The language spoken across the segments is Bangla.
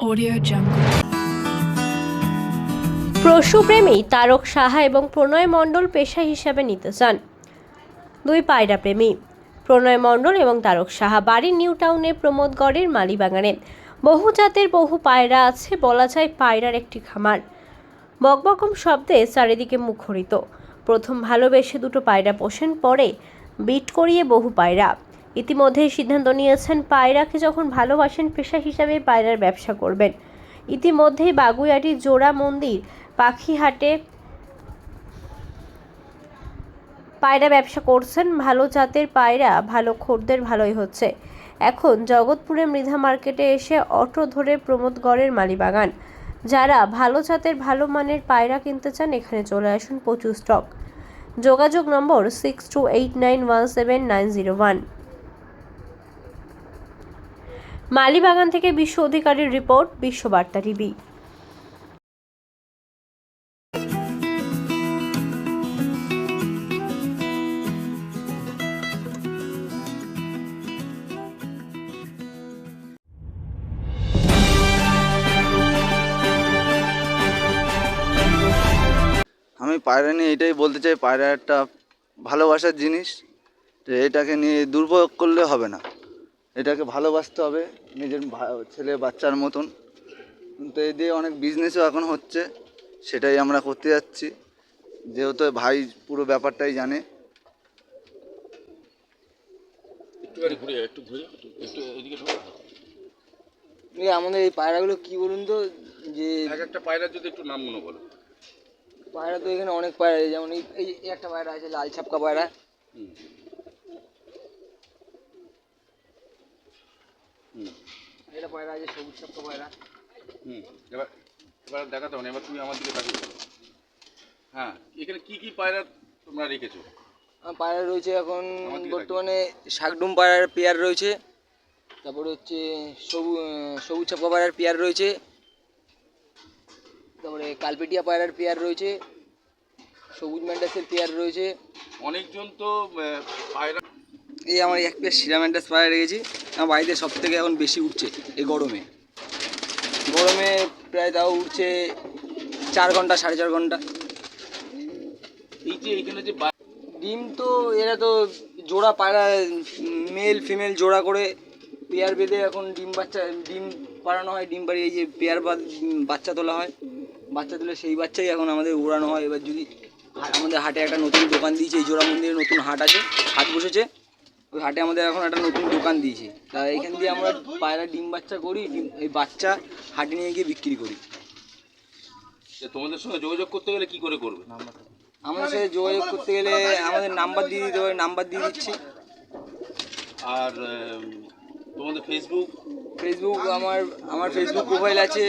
Audio Jungle. পশুপ্রেমী তারক সাহা এবং প্রণয় মণ্ডল পেশা হিসাবে নিতে চান। দুই পায়রা প্রেমী, প্রণয় মণ্ডল এবং তারক সাহা। বাড়ি নিউ টাউনে প্রমোদগড়ের মালিবাগানে। বহু জাতের বহু পায়রা আছে, বলা যায় পায়রার একটি খামার। বকবকম শব্দে চারিদিকে মুখরিত। প্রথম ভালোবেসে দুটো পায়রা পোষেন পরে বিট করিয়ে বহু পায়রা। ইতিমধ্যেই সিদ্ধান্ত নিয়েছেন পায়রাকে যখন ভালোবাসেন, পেশা হিসাবে পায়রার ব্যবসা করবেন। ইতিমধ্যেই বাগুইয়াটি জোড়া মন্দির, পাখিহাটে পায়রা ব্যবসা করছেন। ভালো জাতের পায়রা, ভালো খদ্দের ভালোই হচ্ছে। এখন জগৎপুরে মৃধা মার্কেটে এসে অটো ধরে প্রমোদগড়ের মালিবাগান। যারা ভালো জাতের ভালো মানের পায়রা কিনতে চান, এখানে চলে আসুন প্রচুর স্টক যোগাযোগ number six two eight nine one seven nine zero one Malibagan থেকে বিশ্ব অধিকারীর রিপোর্ট, বিশ্ববার্তা টিভি। আমি পায়রা নিয়ে এটাই বলতে চাই, পায়রা একটা ভালোবাসার জিনিস। এটাকে নিয়ে দুর্ভোগ করলে হবে না। এটাকে ভালোবাসতে হবে নিজের ছেলে বাচ্চার মতন। কিন্তু এই দিয়ে অনেক বিজনেসও এখন হচ্ছে সেটাই আমরা করতে যাচ্ছি। যেহেতু ভাই পুরো ব্যাপারটাই জানে। একটুখানি ঘুরে ঘুরে একটু একটু এদিকে ঢোকা। এই আমাদের এই পায়রাগুলো কি বলুন তো? যে এক একটা পায়রা যদি একটু নাম মনে বলো। পায়রা তো এখানে অনেক পায়রা যেমন এই একটা পায়রা আছে লাল ছাপকা পায়রা হুম। হুম এটা পায়রা আছে সবুজ ছাপকা পায়রা হুম এবার এবার দেখাতে হবে না, এবার তুমি আমার দিকে তাকিয়ে। হ্যাঁ এখানে কি কি পায়রা তোমরা রেখেছো? পায়রা রয়েছে এখন বর্তমানে শাকডুম পায়রার পেয়ার রয়েছে তারপরে হচ্ছে সবুজ সবুজ ছাপকা পায়রার পেয়ার রয়েছে তারপরে কালপেটিয়া পায়রার পেয়ার রয়েছে সবুজ ম্যান্ডাসের পেয়ার রয়েছে। অনেকজন তো পায়রা এই আমার এক পেয়ার সিরামেন্টাস পায়রা রেখেছি। আমার বাড়িতে সব থেকে এখন বেশি উঠছে এই গরমে। গরমে প্রায় তাও উঠছে চার ঘণ্টা সাড়ে চার ঘণ্টা। এই যে যে ডিম তো এরা তো জোড়া পায়রা মেল ফিমেল জোড়া করে পেয়ার বেঁধে এখন ডিম বাচ্চা ডিম পাড়ানো হয়। ডিম পাড়িয়ে এই যে পেয়ার বাদ বাচ্চা তোলা হয়। বাচ্চা তুলে সেই বাচ্চাই এখন আমাদের উড়ানো হয়। এবার যদি আমাদের হাটে একটা নতুন দোকান দিয়েছে এই জোড়া মন্দিরে নতুন হাট আছে হাট বসেছে। ওই হাটে আমাদের এখন একটা নতুন দোকান দিয়েছে। তা এখান দিয়ে আমরা পায়রা ডিম বাচ্চা করি ডিম এই বাচ্চা হাটে নিয়ে গিয়ে বিক্রি করি। তোমাদের সঙ্গে যোগাযোগ করতে গেলে কি করে করবে? আমাদের সাথে যোগাযোগ করতে গেলে আমাদের নাম্বার দিয়ে দিতে হবে নাম্বার দিয়ে দিচ্ছি। আর তোমাদের ফেসবুক ফেসবুক আমার আমার ফেসবুক প্রোফাইল আছে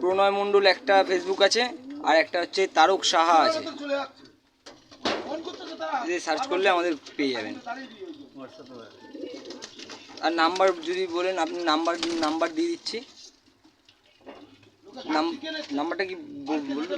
প্রণয় মণ্ডল একটা ফেসবুক আছে আর একটা হচ্ছে তারক সাহা আছে। সার্চ করলে আমাদের পেয়ে যাবেন। আর নাম্বার যদি বলেন আপনি নাম্বার নাম্বার দিয়ে দিচ্ছি। নাম- নাম্বারটা কি বল- বলব